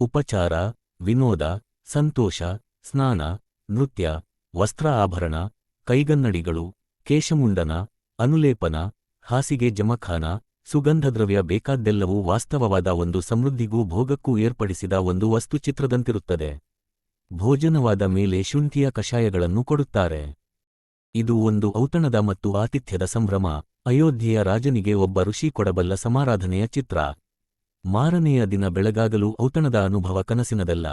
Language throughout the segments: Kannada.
ಉಪಚಾರ, ವಿನೋದ, ಸಂತೋಷ, ಸ್ನಾನ, ನೃತ್ಯ, ವಸ್ತ್ರ ಆಭರಣ, ಕೈಗನ್ನಡಿಗಳು, ಕೇಶಮುಂಡನ, ಅನುಲೇಪನ, ಹಾಸಿಗೆ ಜಮಖಾನ, ಸುಗಂಧದ್ರವ್ಯ ಬೇಕಾದ್ದೆಲ್ಲವೂ ವಾಸ್ತವವಾದ ಒಂದು ಸಮೃದ್ಧಿಗೂ ಭೋಗಕ್ಕೂ ಏರ್ಪಡಿಸಿದ ಒಂದು ವಸ್ತುಚಿತ್ರದಂತಿರುತ್ತದೆ ಭೋಜನವಾದ ಮೇಲೆ ಶುಂಠಿಯ ಕಷಾಯಗಳನ್ನು ಕೊಡುತ್ತಾರೆ. ಇದು ಒಂದು ಔತಣದ ಮತ್ತು ಆತಿಥ್ಯದ ಸಂಭ್ರಮ. ಅಯೋಧ್ಯೆಯ ರಾಜನಿಗೆ ಒಬ್ಬ ಋಷಿ ಕೊಡಬಲ್ಲ ಸಮಾರಾಧನೆಯ ಚಿತ್ರ. ಮಾರನೆಯ ದಿನ ಬೆಳಗಾಗಲು ಔತಣದ ಅನುಭವ ಕನಸಿನದಲ್ಲ.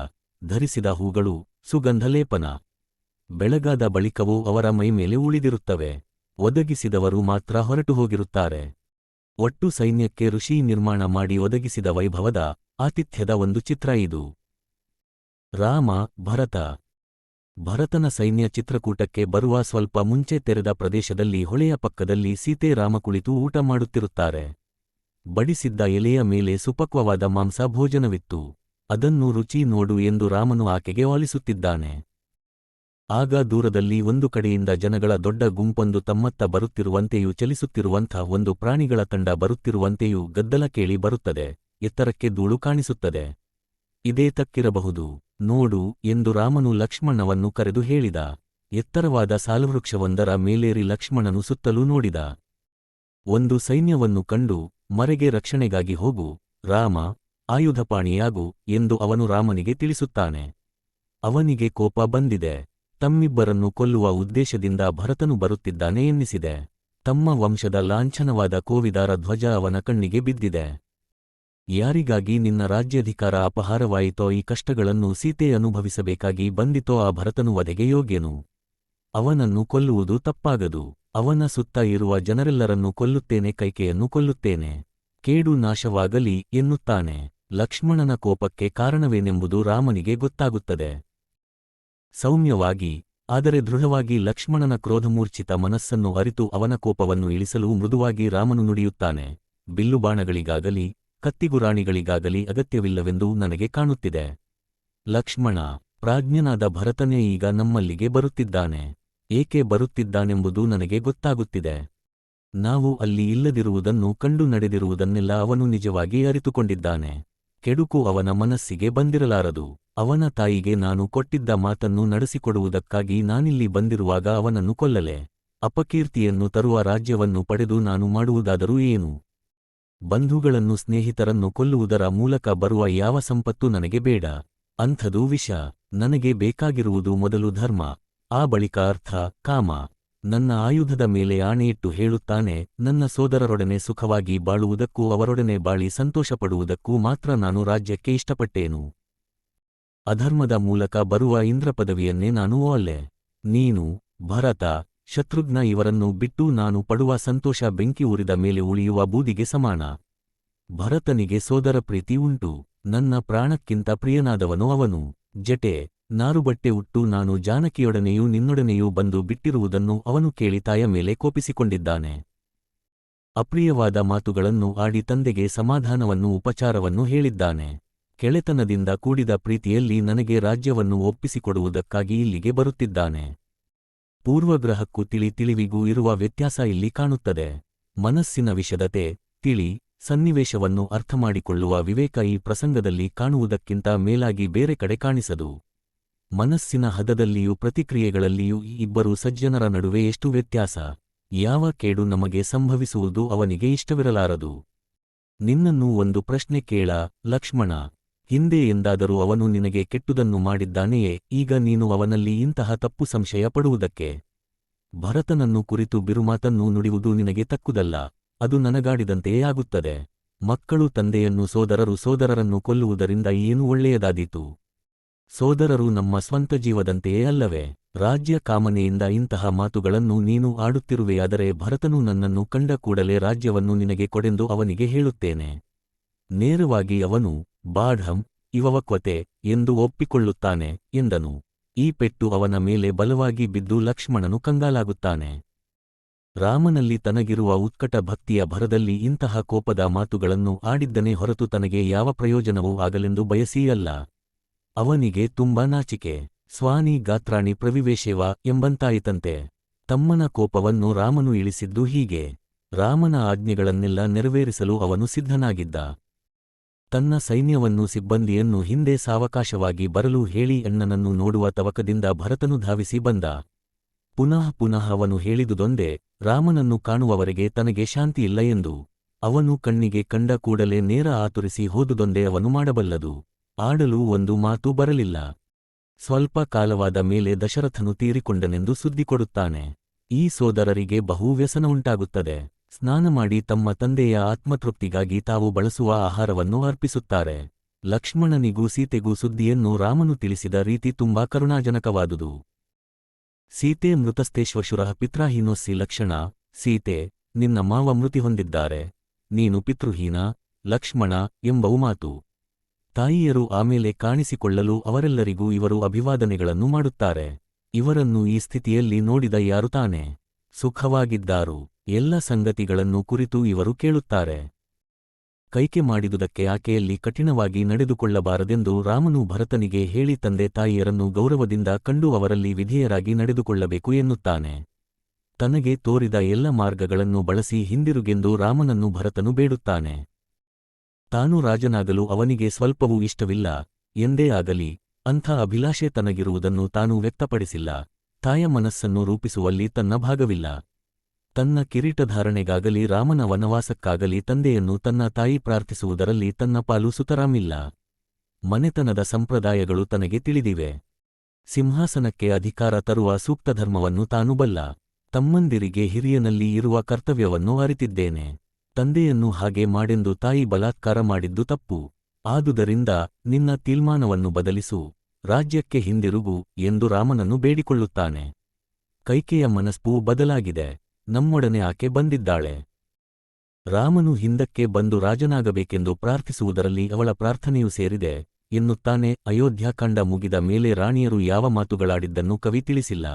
ಧರಿಸಿದ ಹೂಗಳು ಸುಗಂಧಲೇಪನ. ಬೆಳಗಾದ ಬಳಿಕವೂ ಅವರ ಮೈಮೇಲೆ ಉಳಿದಿರುತ್ತವೆ. ಒದಗಿಸಿದವರು ಮಾತ್ರ ಹೊರಟು ಹೋಗಿರುತ್ತಾರೆ. ಒಟ್ಟು ಸೈನ್ಯಕ್ಕೆ ಋಷಿ ನಿರ್ಮಾಣ ಮಾಡಿ ಒದಗಿಸಿದ ವೈಭವದ ಆತಿಥ್ಯದ ಒಂದು ಚಿತ್ರ ಇದು. ರಾಮ, ಭರತ. ಭರತನ ಸೈನ್ಯ ಚಿತ್ರಕೂಟಕ್ಕೆ ಬರುವ ಸ್ವಲ್ಪ ಮುಂಚೆ ತೆರೆದ ಪ್ರದೇಶದಲ್ಲಿ ಹೊಳೆಯ ಪಕ್ಕದಲ್ಲಿ ಸೀತೆ ರಾಮ ಕುಳಿತು ಊಟ ಮಾಡುತ್ತಿರುತ್ತಾರೆ. ಬಡಿಸಿದ್ದ ಎಲೆಯ ಮೇಲೆ ಸುಪಕ್ವವಾದ ಮಾಂಸ ಭೋಜನವಿತ್ತು. ಅದನ್ನು ರುಚಿ ನೋಡು ಎಂದು ರಾಮನು ಆಕೆಗೆ ವಾಲಿಸುತ್ತಿದ್ದಾನೆ. ಆಗ ದೂರದಲ್ಲಿ ಒಂದು ಕಡೆಯಿಂದ ಜನಗಳ ದೊಡ್ಡ ಗುಂಪೊಂದು ತಮ್ಮತ್ತ ಬರುತ್ತಿರುವಂತೆಯೂ ಚಲಿಸುತ್ತಿರುವಂಥ ಒಂದು ಪ್ರಾಣಿಗಳ ತಂಡ ಬರುತ್ತಿರುವಂತೆಯೂ ಗದ್ದಲ ಕೇಳಿ ಬರುತ್ತದೆ. ಎತ್ತರಕ್ಕೆ ಧೂಳು ಕಾಣಿಸುತ್ತದೆ. ಇದೇ ತಕ್ಕಿರಬಹುದು. ನೋಡು ಎಂದು ರಾಮನು ಲಕ್ಷ್ಮಣವನ್ನು ಕರೆದು ಹೇಳಿದ. ಎತ್ತರವಾದ ಸಾಲವೃಕ್ಷವೊಂದರ ಮೇಲೇರಿ ಲಕ್ಷ್ಮಣನು ಸುತ್ತಲೂ ನೋಡಿದ. ಒಂದು ಸೈನ್ಯವನ್ನು ಕಂಡು ಮರೆಗೆ ರಕ್ಷಣೆಗಾಗಿ ಹೋಗು, ರಾಮ, ಆಯುಧಪಾಣಿಯಾಗು ಎಂದು ಅವನು ರಾಮನಿಗೆ ತಿಳಿಸುತ್ತಾನೆ. ಅವನಿಗೆ ಕೋಪ ಬಂದಿದೆ. ತಮ್ಮಿಬ್ಬರನ್ನು ಕೊಲ್ಲುವ ಉದ್ದೇಶದಿಂದ ಭರತನು ಬರುತ್ತಿದ್ದಾನೆ ಎನ್ನಿಸಿದೆ. ತಮ್ಮ ವಂಶದ ಲಾಂಛನವಾದ ಕೋವಿದಾರ ಧ್ವಜ ಅವನ ಕಣ್ಣಿಗೆ ಬಿದ್ದಿದೆ. ಯಾರಿಗಾಗಿ ನಿನ್ನ ರಾಜ್ಯಾಧಿಕಾರ ಅಪಹಾರವಾಯಿತೋ ಈ ಕಷ್ಟಗಳನ್ನು ಸೀತೆ ಅನುಭವಿಸಬೇಕಾಗಿ ಬಂದಿತೋ ಆ ಭರತನು ವಧೆಗೆ ಯೋಗ್ಯನು. ಅವನನ್ನು ಕೊಲ್ಲುವುದು ತಪ್ಪಾಗದು. ಅವನ ಸುತ್ತ ಇರುವ ಜನರೆಲ್ಲರನ್ನು ಕೊಲ್ಲುತ್ತೇನೆ, ಕೈಕೆಯನ್ನು ಕೊಲ್ಲುತ್ತೇನೆ. ಕೇಡು ನಾಶವಾಗಲಿ ಎನ್ನುತ್ತಾನೆ. ಲಕ್ಷ್ಮಣನ ಕೋಪಕ್ಕೆ ಕಾರಣವೇನೆಂಬುದು ರಾಮನಿಗೆ ಗೊತ್ತಾಗುತ್ತದೆ. ಸೌಮ್ಯವಾಗಿ, ಆದರೆ ದೃಢವಾಗಿ ಲಕ್ಷ್ಮಣನ ಕ್ರೋಧಮೂರ್ಛಿತ ಮನಸ್ಸನ್ನು ಅರಿತು ಅವನ ಕೋಪವನ್ನು ಇಳಿಸಲು ಮೃದುವಾಗಿ ರಾಮನು ನುಡಿಯುತ್ತಾನೆ. ಬಿಲ್ಲುಬಾಣಗಳಿಗಾಗಲಿ ಕತ್ತಿಗುರಾಣಿಗಳಿಗಾಗಲಿ ಅಗತ್ಯವಿಲ್ಲವೆಂದು ನನಗೆ ಕಾಣುತ್ತಿದೆ. ಲಕ್ಷ್ಮಣ, ಪ್ರಾಜ್ಞನಾದ ಭರತನೇ ಈಗ ನಮ್ಮಲ್ಲಿಗೆ ಬರುತ್ತಿದ್ದಾನೆ. ಏಕೆ ಬರುತ್ತಿದ್ದಾನೆಂಬುದು ನನಗೆ ಗೊತ್ತಾಗುತ್ತಿದೆ. ನಾವು ಅಲ್ಲಿ ಇಲ್ಲದಿರುವುದನ್ನು ಕಂಡು ನಡೆದಿರುವುದನ್ನೆಲ್ಲ ಅವನು ನಿಜವಾಗಿ ಅರಿತುಕೊಂಡಿದ್ದಾನೆ. ಕೆಡುಕು ಅವನ ಮನಸ್ಸಿಗೆ ಬಂದಿರಲಾರದು. ಅವನ ತಾಯಿಗೆ ನಾನು ಕೊಟ್ಟಿದ್ದ ಮಾತನ್ನು ನಡೆಸಿಕೊಡುವುದಕ್ಕಾಗಿ ನಾನಿಲ್ಲಿ ಬಂದಿರುವಾಗ ಅವನನ್ನು ಕೊಲ್ಲಲೆ. ಅಪಕೀರ್ತಿಯನ್ನು ತರುವ ರಾಜ್ಯವನ್ನು ಪಡೆದು ನಾನು ಮಾಡುವುದಾದರೂ ಏನು? ಬಂಧುಗಳನ್ನು ಸ್ನೇಹಿತರನ್ನು ಕೊಲ್ಲುವುದರ ಮೂಲಕ ಬರುವ ಯಾವ ಸಂಪತ್ತು ನನಗೆ ಬೇಡ. ಅಂಥದು ವಿಷ. ನನಗೆ ಬೇಕಾಗಿರುವುದು ಮೊದಲು ಧರ್ಮ. ಆ ಬಳಿಕ ಅರ್ಥ, ಕಾಮ, ನನ್ನ ಆಯುಧದ ಮೇಲೆ ಆಣೆಯಿಟ್ಟು ಹೇಳುತ್ತಾನೆ, ನನ್ನ ಸೋದರರೊಡನೆ ಸುಖವಾಗಿ ಬಾಳುವುದಕ್ಕೂ ಅವರೊಡನೆ ಬಾಳಿ ಸಂತೋಷಪಡುವುದಕ್ಕೂ ಮಾತ್ರ ನಾನು ರಾಜ್ಯಕ್ಕೆ ಇಷ್ಟಪಟ್ಟೇನು? ಅಧರ್ಮದ ಮೂಲಕ ಬರುವ ಇಂದ್ರ ಪದವಿಯನ್ನೇ ನಾನು ಒಲ್ಲೆ ನೀನು, ಭರತ, ಶತ್ರುಘ್ನ ಇವರನ್ನು ಬಿಟ್ಟು ನಾನು ಪಡುವ ಸಂತೋಷ ಬೆಂಕಿ ಉರಿದ ಮೇಲೆ ಉಳಿಯುವ ಬೂದಿಗೆ ಸಮಾನ. ಭರತನಿಗೆ ಸೋದರ ಪ್ರೀತಿ ಉಂಟು. ನನ್ನ ಪ್ರಾಣಕ್ಕಿಂತ ಪ್ರಿಯನಾದವನು ಅವನು. ಜಟೆ ನಾರುಬಟ್ಟೆ ಉಟ್ಟು ನಾನು ಜಾನಕಿಯೊಡನೆಯೂ ನಿನ್ನೊಡನೆಯೂ ಬಂದು ಬಿಟ್ಟಿರುವುದನ್ನು ಅವನು ಕೇಳಿ ತಾಯ ಮೇಲೆ ಕೋಪಿಸಿಕೊಂಡಿದ್ದಾನೆ. ಅಪ್ರಿಯವಾದ ಮಾತುಗಳನ್ನು ಆಡಿ ತಂದೆಗೆ ಸಮಾಧಾನವನ್ನು ಉಪಚಾರವನ್ನು ಹೇಳಿದ್ದಾನೆ. ಕೆಳೆತನದಿಂದ ಕೂಡಿದ ಪ್ರೀತಿಯಲ್ಲಿ ನನಗೆ ರಾಜ್ಯವನ್ನು ಒಪ್ಪಿಸಿಕೊಡುವುದಕ್ಕಾಗಿ ಇಲ್ಲಿಗೆ ಬರುತ್ತಿದ್ದಾನೆ. ಪೂರ್ವಗ್ರಹಕ್ಕೂ ತಿಳಿ ತಿಳಿವಿಗೂ ಇರುವ ವ್ಯತ್ಯಾಸ ಇಲ್ಲಿ ಕಾಣುತ್ತದೆ. ಮನಸ್ಸಿನ ವಿಷದತೆ, ತಿಳಿ, ಸನ್ನಿವೇಶವನ್ನು ಅರ್ಥಮಾಡಿಕೊಳ್ಳುವ ವಿವೇಕ ಈ ಪ್ರಸಂಗದಲ್ಲಿ ಕಾಣುವುದಕ್ಕಿಂತ ಮೇಲಾಗಿ ಬೇರೆ ಕಡೆ ಕಾಣಿಸದು. ಮನಸ್ಸಿನ ಹದದಲ್ಲಿಯೂ ಪ್ರತಿಕ್ರಿಯೆಗಳಲ್ಲಿಯೂ ಈ ಇಬ್ಬರು ಸಜ್ಜನರ ನಡುವೆ ಎಷ್ಟು ವ್ಯತ್ಯಾಸ? ಯಾವ ಕೇಡು ನಮಗೆ ಸಂಭವಿಸುವುದು ಅವನಿಗೆ ಇಷ್ಟವಿರಲಾರದು? ನಿನ್ನನ್ನು ಒಂದು ಪ್ರಶ್ನೆ ಕೇಳ, ಲಕ್ಷ್ಮಣ. ಹಿಂದೆ ಎಂದಾದರೂ ಅವನು ನಿನಗೆ ಕೆಟ್ಟುದನ್ನು ಮಾಡಿದ್ದಾನೆಯೇ, ಈಗ ನೀನು ಅವನಲ್ಲಿ ಇಂತಹ ತಪ್ಪು ಸಂಶಯ ಪಡುವುದಕ್ಕೆ? ಭರತನನ್ನು ಕುರಿತು ಬಿರುಮಾತನ್ನು ನುಡಿಯುವುದು ನಿನಗೆ ತಕ್ಕುದಲ್ಲ, ಅದು ನನಗಾಡಿದಂತೆಯೇ ಆಗುತ್ತದೆ. ಮಕ್ಕಳು ತಂದೆಯನ್ನು ಸೋದರರು ಸೋದರರನ್ನು ಕೊಲ್ಲುವುದರಿಂದ ಏನು ಒಳ್ಳೆಯದಾದೀತು? ಸೋದರರು ನಮ್ಮ ಸ್ವಂತ ಜೀವದಂತೆಯೇ ಅಲ್ಲವೇ? ರಾಜ್ಯ ಕಾಮನೆಯಿಂದ ಇಂತಹ ಮಾತುಗಳನ್ನು ನೀನು ಆಡುತ್ತಿರುವೆಯಾದರೆ ಭರತನು ನನ್ನನ್ನು ಕಂಡ ಕೂಡಲೇ ರಾಜ್ಯವನ್ನು ನಿನಗೆ ಕೊಡೆಂದು ಅವನಿಗೆ ಹೇಳುತ್ತೇನೆ. ನೇರವಾಗಿ ಅವನು, ಬಾಢಂ ಇವವಕ್ವತೆ ಎಂದು ಒಪ್ಪಿಕೊಳ್ಳುತ್ತಾನೆ ಎಂದನು. ಈ ಪೆಟ್ಟು ಅವನ ಮೇಲೆ ಬಲವಾಗಿ ಬಿದ್ದು ಲಕ್ಷ್ಮಣನು ಕಂಗಾಲಾಗುತ್ತಾನೆ. ರಾಮನಲ್ಲಿ ತನಗಿರುವ ಉತ್ಕಟ ಭಕ್ತಿಯ ಭರದಲ್ಲಿ ಇಂತಹ ಕೋಪದ ಮಾತುಗಳನ್ನು ಆಡಿದ್ದನೇ ಹೊರತು ತನಗೆ ಯಾವ ಪ್ರಯೋಜನವೂ ಆಗಲೆಂದು ಬಯಸಿಯಲ್ಲ. ಅವನಿಗೆ ತುಂಬ ನಾಚಿಕೆ, ಸ್ವಾನಿ ಗಾತ್ರಾಣಿ ಪ್ರವಿವೇಶೇವ ಎಂಬಂತಾಯಿತಂತೆ. ತಮ್ಮನ ಕೋಪವನ್ನು ರಾಮನು ಇಳಿಸಿದ್ದು ಹೀಗೆ, ರಾಮನ ಆಜ್ಞೆಗಳನ್ನೆಲ್ಲ ನೆರವೇರಿಸಲು ಅವನು ಸಿದ್ಧನಾಗಿದ್ದ. ತನ್ನ ಸೈನ್ಯವನ್ನು ಸಿಬ್ಬಂದಿಯನ್ನು ಹಿಂದೆ ಸಾವಕಾಶವಾಗಿ ಬರಲು ಹೇಳಿ ಅಣ್ಣನನ್ನು ನೋಡುವ ತವಕದಿಂದ ಭರತನು ಧಾವಿಸಿ ಬಂದ. ಪುನಃ ಪುನಃ ಅವನು ಹೇಳಿದುದೊಂದೇ, ರಾಮನನ್ನು ಕಾಣುವವರೆಗೆ ತನಗೆ ಶಾಂತಿಯಿಲ್ಲ ಎಂದು. ಅವನು ಕಣ್ಣಿಗೆ ಕಂಡ ಕೂಡಲೇ ನೇರ ಆತುರಿಸಿ ಹೋದುದೊಂದೇ ಅವನು ಮಾಡಬಲ್ಲದು. ಆಡಲು ಒಂದು ಮಾತು ಬರಲಿಲ್ಲ. ಸ್ವಲ್ಪ ಕಾಲವಾದ ಮೇಲೆ ದಶರಥನು ತೀರಿಕೊಂಡನೆಂದು ಸುದ್ದಿ ಕೊಡುತ್ತಾನೆ ಈ ಸೋದರರಿಗೆ ಬಹು ವ್ಯಸನ ಉಂಟಾಗುತ್ತದೆ. ಸ್ನಾನ ಮಾಡಿ ತಮ್ಮ ತಂದೆಯ ಆತ್ಮತೃಪ್ತಿಗಾಗಿ ತಾವು ಬಳಸುವ ಆಹಾರವನ್ನು ಅರ್ಪಿಸುತ್ತಾರೆ. ಲಕ್ಷ್ಮಣನಿಗೂ ಸೀತೆಗೂ ಸುದ್ದಿಯನ್ನು ರಾಮನು ತಿಳಿಸಿದ ರೀತಿ ತುಂಬಾ ಕರುಣಾಜನಕವಾದುದು. ಸೀತೆ ಮೃತಸ್ಥೇಶ್ವಶುರ ಪಿತ್ರಾಹೀನೋಸ್ಸಿ ಲಕ್ಷಣ, ಸೀತೆ, ನಿನ್ನ ಮಾವ ಮೃತಿ ಹೊಂದಿದ್ದಾರೆ. ನೀನು ಪಿತೃಹೀನ, ಲಕ್ಷ್ಮಣ ಎಂಬವು ಮಾತು. ತಾಯಿಯರು ಆಮೇಲೆ ಕಾಣಿಸಿಕೊಳ್ಳಲು ಅವರೆಲ್ಲರಿಗೂ ಇವರು ಅಭಿವಾದನೆಗಳನ್ನು ಮಾಡುತ್ತಾರೆ. ಇವರನ್ನು ಈ ಸ್ಥಿತಿಯಲ್ಲಿ ನೋಡಿದ ಯಾರು ತಾನೆ? ಸುಖವಾಗಿದ್ದಾರು. ಎಲ್ಲ ಸಂಗತಿಗಳನ್ನು ಕುರಿತು ಇವರು ಕೇಳುತ್ತಾರೆ. ಕೈಕೆ ಮಾಡಿದುದಕ್ಕೆ ಆಕೆಯಲ್ಲಿ ಕಠಿಣವಾಗಿ ನಡೆದುಕೊಳ್ಳಬಾರದೆಂದು ರಾಮನು ಭರತನಿಗೆ ಹೇಳಿ ತಂದೆ ತಾಯಿಯರನ್ನು ಗೌರವದಿಂದ ಕಂಡು ಅವರಲ್ಲಿ ವಿಧೇಯರಾಗಿ ನಡೆದುಕೊಳ್ಳಬೇಕು ಎನ್ನುತ್ತಾನೆ. ತನಗೆ ತೋರಿದ ಎಲ್ಲ ಮಾರ್ಗಗಳನ್ನು ಬಳಸಿ ಹಿಂದಿರುಗೆಂದು ರಾಮನನ್ನು ಭರತನು ಬೇಡುತ್ತಾನೆ. ತಾನು ರಾಜನಾಗಲು ಅವನಿಗೆ ಸ್ವಲ್ಪವೂ ಇಷ್ಟವಿಲ್ಲ, ಎಂದೇ ಆಗಲಿ, ಅಂಥ ಅಭಿಲಾಷೆ ತನಗಿರುವುದನ್ನು ತಾನು ವ್ಯಕ್ತಪಡಿಸಿಲ್ಲ, ತಾಯ ಮನಸ್ಸನ್ನು ರೂಪಿಸುವಲ್ಲಿ ತನ್ನ ಭಾಗವಿಲ್ಲ. ತನ್ನ ಕಿರೀಟಧಾರಣೆಗಾಗಲಿ ರಾಮನ ವನವಾಸಕ್ಕಾಗಲಿ ತಂದೆಯನ್ನು ತನ್ನ ತಾಯಿ ಪ್ರಾರ್ಥಿಸುವುದರಲ್ಲಿ ತನ್ನ ಪಾಲು ಸುತರಾಮಿಲ್ಲ. ಮನೆತನದ ಸಂಪ್ರದಾಯಗಳು ತನಗೆ ತಿಳಿದಿವೆ. ಸಿಂಹಾಸನಕ್ಕೆ ಅಧಿಕಾರ ತರುವ ಸೂಕ್ತ ಧರ್ಮವನ್ನು ತಾನು ಬಲ್ಲ. ತಮ್ಮಂದಿರಿಗೆ ಹಿರಿಯನಲ್ಲಿ ಇರುವ ಕರ್ತವ್ಯವನ್ನು ಅರಿತಿದ್ದೇನೆ. ತಂದೆಯನ್ನು ಹಾಗೆ ಮಾಡೆಂದು ತಾಯಿ ಬಲಾತ್ಕಾರ ಮಾಡಿದ್ದು ತಪ್ಪು. ಆದುದರಿಂದ ನಿನ್ನ ತೀರ್ಮಾನವನ್ನು ಬದಲಿಸು. ರಾಜ್ಯಕ್ಕೆ ಹಿಂದಿರುಗು ಎಂದು ರಾಮನನ್ನು ಬೇಡಿಕೊಳ್ಳುತ್ತಾನೆ. ಕೈಕೆಯ ಮನಸ್ಪೂ ಬದಲಾಗಿದೆ. ನಮ್ಮೊಡನೆ ಆಕೆ ಬಂದಿದ್ದಾಳೆ. ರಾಮನು ಹಿಂದಕ್ಕೆ ಬಂದು ರಾಜನಾಗಬೇಕೆಂದು ಪ್ರಾರ್ಥಿಸುವುದರಲ್ಲಿ ಅವಳ ಪ್ರಾರ್ಥನೆಯೂ ಸೇರಿದೆ. ಎನ್ನುತ್ತಾನೆ ಅಯೋಧ್ಯಾಕಾಂಡ ಮುಗಿದ ಮೇಲೆ ರಾಣಿಯರು ಯಾವ ಮಾತುಗಳಾಡಿದ್ದನ್ನು ಕವಿ ತಿಳಿಸಿಲ್ಲ.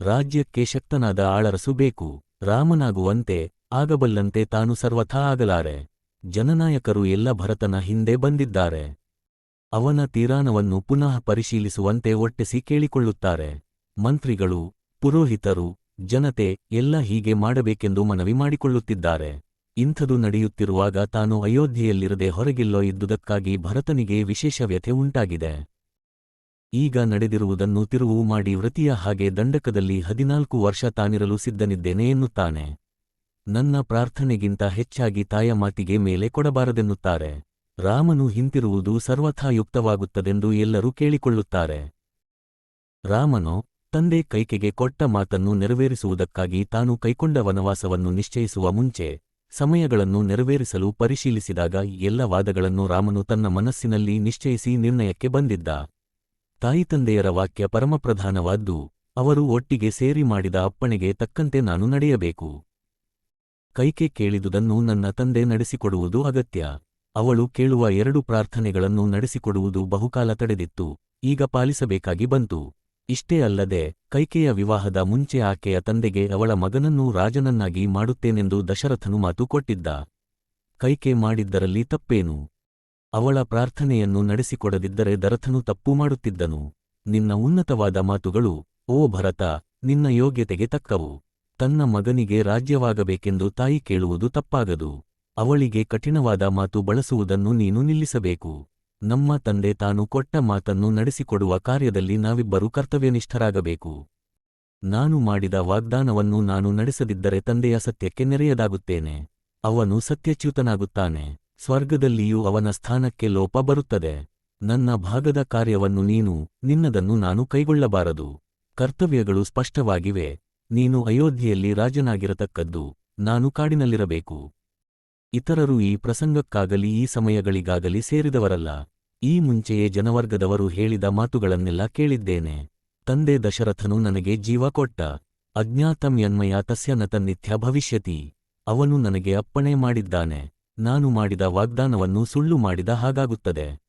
ರಾಜ್ಯಕ್ಕೆ ಶಕ್ತನಾದ ಆಳರಸು ಬೇಕು. ರಾಮನಾಗುವಂತೆ ಆಗಬಲ್ಲಂತೆ ತಾನು ಸರ್ವಥಾ ಆಗಲಾರೆ. ಜನನಾಯಕರು ಎಲ್ಲ ಭರತನ ಹಿಂದೆ ಬಂದಿದ್ದಾರೆ. ಅವನ ತೀರಾನವನ್ನು ಪುನಃ ಪರಿಶೀಲಿಸುವಂತೆ ಒಟ್ಟಿಸಿ ಕೇಳಿಕೊಳ್ಳುತ್ತಾರೆ. ಮಂತ್ರಿಗಳು, ಪುರೋಹಿತರು, ಜನತೆ ಎಲ್ಲ ಹೀಗೆ ಮಾಡಬೇಕೆಂದು ಮನವಿ ಮಾಡಿಕೊಳ್ಳುತ್ತಿದ್ದಾರೆ. ಇಂಥದು ನಡೆಯುತ್ತಿರುವಾಗ ತಾನು ಅಯೋಧ್ಯೆಯಲ್ಲಿರದೆ ಹೊರಗಿಲ್ಲೋ ಇದ್ದುದಕ್ಕಾಗಿ ಭರತನಿಗೆ ವಿಶೇಷ ವ್ಯಥೆ ಉಂಟಾಗಿದೆ. ಈಗ ನಡೆದಿರುವುದನ್ನು ತಿರುವು ಮಾಡಿ ವೃತಿಯ ಹಾಗೆ ದಂಡಕದಲ್ಲಿ ಹದಿನಾಲ್ಕು ವರ್ಷ ತಾನಿರಲು ಸಿದ್ಧನಿದ್ದೇನೆ ಎನ್ನುತ್ತಾನೆ. ನನ್ನ ಪ್ರಾರ್ಥನೆಗಿಂತ ಹೆಚ್ಚಾಗಿ ತಾಯ ಮಾತಿಗೆ ಮೇಲೆ ಕೊಡಬಾರದೆನ್ನುತ್ತಾರೆ. ರಾಮನು ಹಿಂತಿರುವುದು ಸರ್ವಥಾ ಯುಕ್ತವಾಗುತ್ತದೆಂದು ಎಲ್ಲರೂ ಕೇಳಿಕೊಳ್ಳುತ್ತಾರೆ. ರಾಮನೋ ತಂದೆ ಕೈಕೆಗೆ ಕೊಟ್ಟ ಮಾತನ್ನು ನೆರವೇರಿಸುವುದಕ್ಕಾಗಿ ತಾನು ಕೈಕೊಂಡ ವನವಾಸವನ್ನು ನಿಶ್ಚಯಿಸುವ ಮುಂಚೆ, ಸಮಯಗಳನ್ನು ನೆರವೇರಿಸಲು ಪರಿಶೀಲಿಸಿದಾಗ ಎಲ್ಲ ವಾದಗಳನ್ನು ರಾಮನು ತನ್ನ ಮನಸ್ಸಿನಲ್ಲಿ ನಿಶ್ಚಯಿಸಿ ನಿರ್ಣಯಕ್ಕೆ ಬಂದಿದ್ದ. ತಾಯಿತಂದೆಯರ ವಾಕ್ಯ ಪರಮಪ್ರಧಾನವಾದ್ದು, ಅವರು ಒಟ್ಟಿಗೆ ಸೇರಿ ಮಾಡಿದ ಅಪ್ಪಣೆಗೆ ತಕ್ಕಂತೆ ನಾನು ನಡೆಯಬೇಕು. ಕೈಕೆ ಕೇಳಿದುದನ್ನು ನನ್ನ ತಂದೆ ನಡೆಸಿಕೊಡುವುದು ಅಗತ್ಯ. ಅವಳು ಕೇಳುವ ಎರಡು ಪ್ರಾರ್ಥನೆಗಳನ್ನು ನಡೆಸಿಕೊಡುವುದು ಬಹುಕಾಲ ತಡೆದಿತ್ತು. ಈಗ ಪಾಲಿಸಬೇಕಾಗಿ ಬಂತು. ಇಷ್ಟೇ ಅಲ್ಲದೆ, ಕೈಕೆಯ ವಿವಾಹದ ಮುಂಚೆ ಆಕೆಯ ತಂದೆಗೆ ಅವಳ ಮಗನನ್ನೂ ರಾಜನನ್ನಾಗಿ ಮಾಡುತ್ತೇನೆಂದು ದಶರಥನು ಮಾತು ಕೊಟ್ಟಿದ್ದ. ಕೈಕೆ ಮಾಡಿದ್ದರಲ್ಲಿ ತಪ್ಪೇನು? ಅವಳ ಪ್ರಾರ್ಥನೆಯನ್ನು ನಡೆಸಿಕೊಡದಿದ್ದರೆ ದರಥನು ತಪ್ಪು ಮಾಡುತ್ತಿದ್ದನು. ನಿನ್ನ ಉನ್ನತವಾದ ಮಾತುಗಳು, ಓ ಭರತ, ನಿನ್ನ ಯೋಗ್ಯತೆಗೆ ತಕ್ಕವು. ತನ್ನ ಮಗನಿಗೆ ರಾಜ್ಯವಾಗಬೇಕೆಂದು ತಾಯಿ ಕೇಳುವುದು ತಪ್ಪಾಗದು. ಅವಳಿಗೆ ಕಠಿಣವಾದ ಮಾತು ಬಳಸುವುದನ್ನು ನೀನು ನಿಲ್ಲಿಸಬೇಕು. ನಮ್ಮ ತಂದೆ ತಾನು ಕೊಟ್ಟ ಮಾತನ್ನು ನಡೆಸಿಕೊಡುವ ಕಾರ್ಯದಲ್ಲಿ ನಾವಿಬ್ಬರು ಕರ್ತವ್ಯನಿಷ್ಠರಾಗಬೇಕು. ನಾನು ಮಾಡಿದ ವಾಗ್ದಾನವನ್ನು ನಾನು ನಡೆಸದಿದ್ದರೆ ತಂದೆಯ ಸತ್ಯಕ್ಕೆ ನೆರೆಯದಾಗುತ್ತೇನೆ. ಅವನು ಸತ್ಯಚ್ಯುತನಾಗುತ್ತಾನೆ. ಸ್ವರ್ಗದಲ್ಲಿಯೂ ಅವನ ಸ್ಥಾನಕ್ಕೆ ಲೋಪ ಬರುತ್ತದೆ. ನನ್ನ ಭಾಗದ ಕಾರ್ಯವನ್ನು ನೀನು ನಿನ್ನದನ್ನು ನಾನು ಕೈಗೊಳ್ಳಬಾರದು. ಕರ್ತವ್ಯಗಳು ಸ್ಪಷ್ಟವಾಗಿವೆ. ನೀನು ಅಯೋಧ್ಯೆಯಲ್ಲಿ ರಾಜನಾಗಿರತಕ್ಕದ್ದು ನಾನು ಕಾಡಿನಲ್ಲಿರಬೇಕು. ಇತರರು ಈ ಪ್ರಸಂಗಕ್ಕಾಗಲಿ ಈ ಸಮಯಗಳಿಗಾಗಲಿ ಸೇರಿದವರಲ್ಲ. ಈ ಮುಂಚೆಯೇ ಜನವರ್ಗದವರು ಹೇಳಿದ ಮಾತುಗಳನ್ನೆಲ್ಲ ಕೇಳಿದ್ದೇನೆ. ತಂದೆ ದಶರಥನು ನನಗೆ ಜೀವ ಕೊಟ್ಟ. ಅಜ್ಞಾತಮ್ಯನ್ಮಯ ತಸ್ಯ ನತನ್ನಿತ್ಯ ಭವಿಷ್ಯತಿ. ಅವನು ನನಗೆ ಅಪ್ಪಣೆ ಮಾಡಿದ್ದಾನೆ. ನಾನು ಮಾಡಿದ ವಾಗ್ದಾನವನ್ನು ಸುಳ್ಳು ಮಾಡಿದ ಹಾಗಾಗುತ್ತದೆ.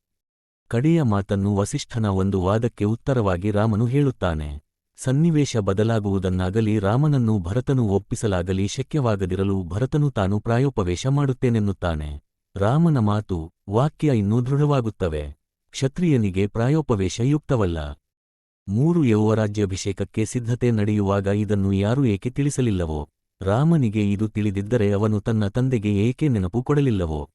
ಕಡೆಯ ಮಾತನ್ನು ವಸಿಷ್ಠನ ಒಂದು ವಾದಕ್ಕೆ ಉತ್ತರವಾಗಿ ರಾಮನು ಹೇಳುತ್ತಾನೆ. ಸನ್ನಿವೇಶ ಬದಲಾಗುವುದನ್ನಾಗಲಿ ರಾಮನನ್ನು ಭರತನು ಒಪ್ಪಿಸಲಾಗಲಿ ಶಕ್ಯವಾಗದಿರಲು ಭರತನು ತಾನು ಪ್ರಾಯೋಪವೇಶ ಮಾಡುತ್ತೇನೆನ್ನುತ್ತಾನೆ. ರಾಮನ ಮಾತು, ವಾಕ್ಯ ಇನ್ನೂ ದೃಢವಾಗುತ್ತವೆ. ಕ್ಷತ್ರಿಯನಿಗೆ ಪ್ರಾಯೋಪವೇಶ ಯುಕ್ತವಲ್ಲ. ಮೂರು ಯೌವರಾಜ್ಯಾಭಿಷೇಕಕ್ಕೆ ಸಿದ್ಧತೆ ನಡೆಯುವಾಗ ಇದನ್ನು ಯಾರೂ ಏಕೆ ತಿಳಿಸಲಿಲ್ಲವೋ? ರಾಮನಿಗೆ ಇದು ತಿಳಿದಿದ್ದರೆ ಅವನು ತನ್ನ ತಂದೆಗೆ ಏಕೆ ನೆನಪು ಕೊಡಲಿಲ್ಲವೋ?